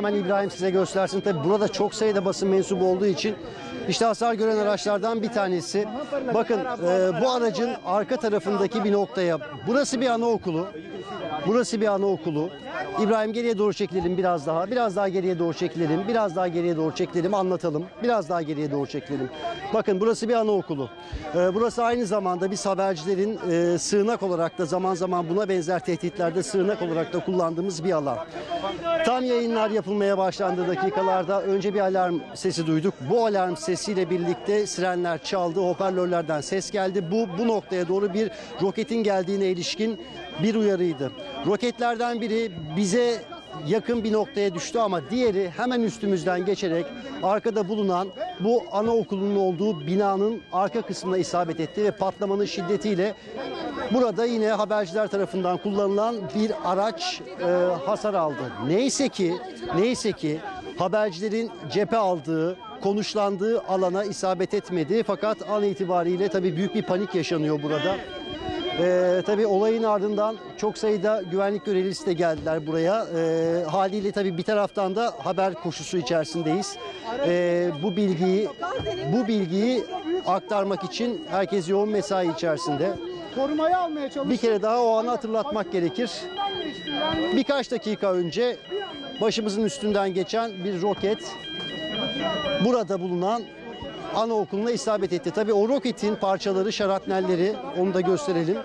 Hemen İbrahim size göstersin. Tabi burada çok sayıda basın mensubu olduğu için işte hasar gören araçlardan bir tanesi. Bakın e, bu aracın arka tarafındaki bir noktaya. Burası bir anaokulu. Burası bir anaokulu. İbrahim geriye doğru çekilelim biraz daha. Biraz daha geriye doğru çekilelim. Biraz daha geriye doğru çekilelim. Anlatalım. Biraz daha geriye doğru çekilelim. Bakın burası bir anaokulu. Ee, burası aynı zamanda biz habercilerin e, sığınak olarak da zaman zaman buna benzer tehditlerde sığınak olarak da kullandığımız bir alan. Tam yayınlar yapılmaya başlandığı dakikalarda önce bir alarm sesi duyduk. Bu alarm sesiyle birlikte sirenler çaldı, hoparlörlerden ses geldi. Bu bu noktaya doğru bir roketin geldiğine ilişkin bir uyarıydı. Roketlerden biri bize yakın bir noktaya düştü ama diğeri hemen üstümüzden geçerek arkada bulunan bu anaokulunun olduğu binanın arka kısmına isabet etti ve patlamanın şiddetiyle burada yine haberciler tarafından kullanılan bir araç e, hasar aldı. Neyse ki neyse ki habercilerin cephe aldığı konuşlandığı alana isabet etmedi fakat an itibariyle tabii büyük bir panik yaşanıyor burada. Ee, tabii olayın ardından çok sayıda güvenlik görevlisi de geldiler buraya. Ee, haliyle tabii bir taraftan da haber koşusu içerisindeyiz. Ee, bu bilgiyi bu bilgiyi aktarmak için herkes yoğun mesai içerisinde. Korumayı almaya çalışıyor. Bir kere daha o anı hatırlatmak gerekir. Birkaç dakika önce başımızın üstünden geçen bir roket burada bulunan anaokuluna isabet etti. Tabii o roketin parçaları, şarapnelleri onu da gösterelim.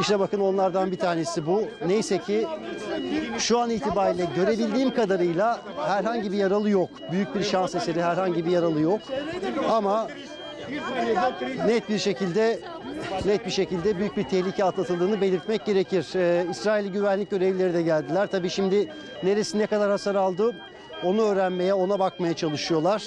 İşte bakın onlardan bir tanesi bu. Neyse ki şu an itibariyle görebildiğim kadarıyla herhangi bir yaralı yok. Büyük bir şans eseri herhangi bir yaralı yok. Ama net bir şekilde net bir şekilde büyük bir tehlike atlatıldığını belirtmek gerekir. Ee, İsrail güvenlik görevlileri de geldiler. Tabii şimdi neresi ne kadar hasar aldı onu öğrenmeye, ona bakmaya çalışıyorlar.